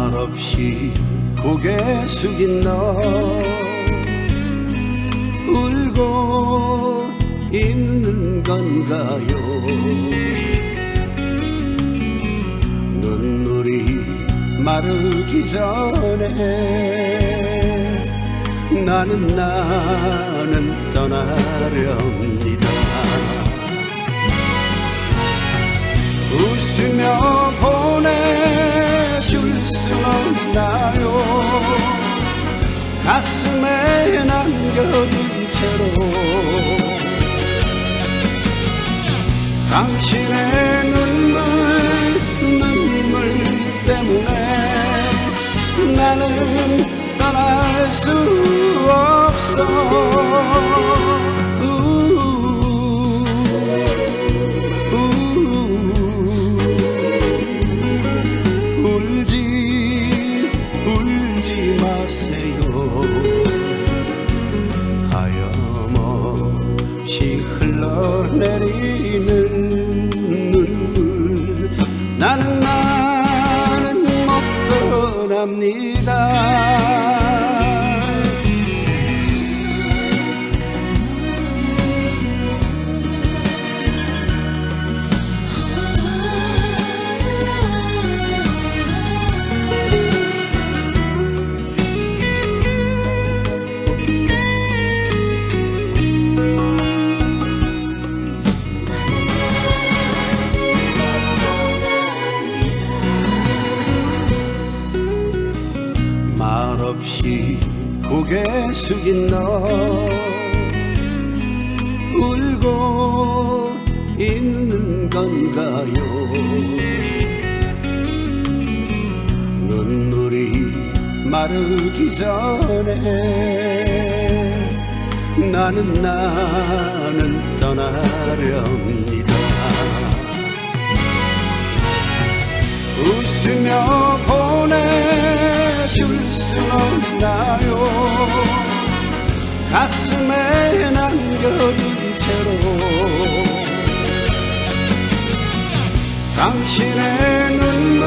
말없이 고개 숙인 너. 울고 있는 건가요? 눈물이 마르기 전에 나는 나는 떠나렵니다. 웃으며 가슴에 남겨둔 채로 당신의 눈물 눈물 때문에 나는 떠날 수 없어. 울지 울지 마세요 하염없이 흘러내리 말없이 고개 숙인 너. 울고 있는 건가요? 눈물이 마르기 전에 나는 나는 떠나렵니다. 웃으며 보내 줄 수 없나요? 가슴에 남겨둔 채로 당신의 눈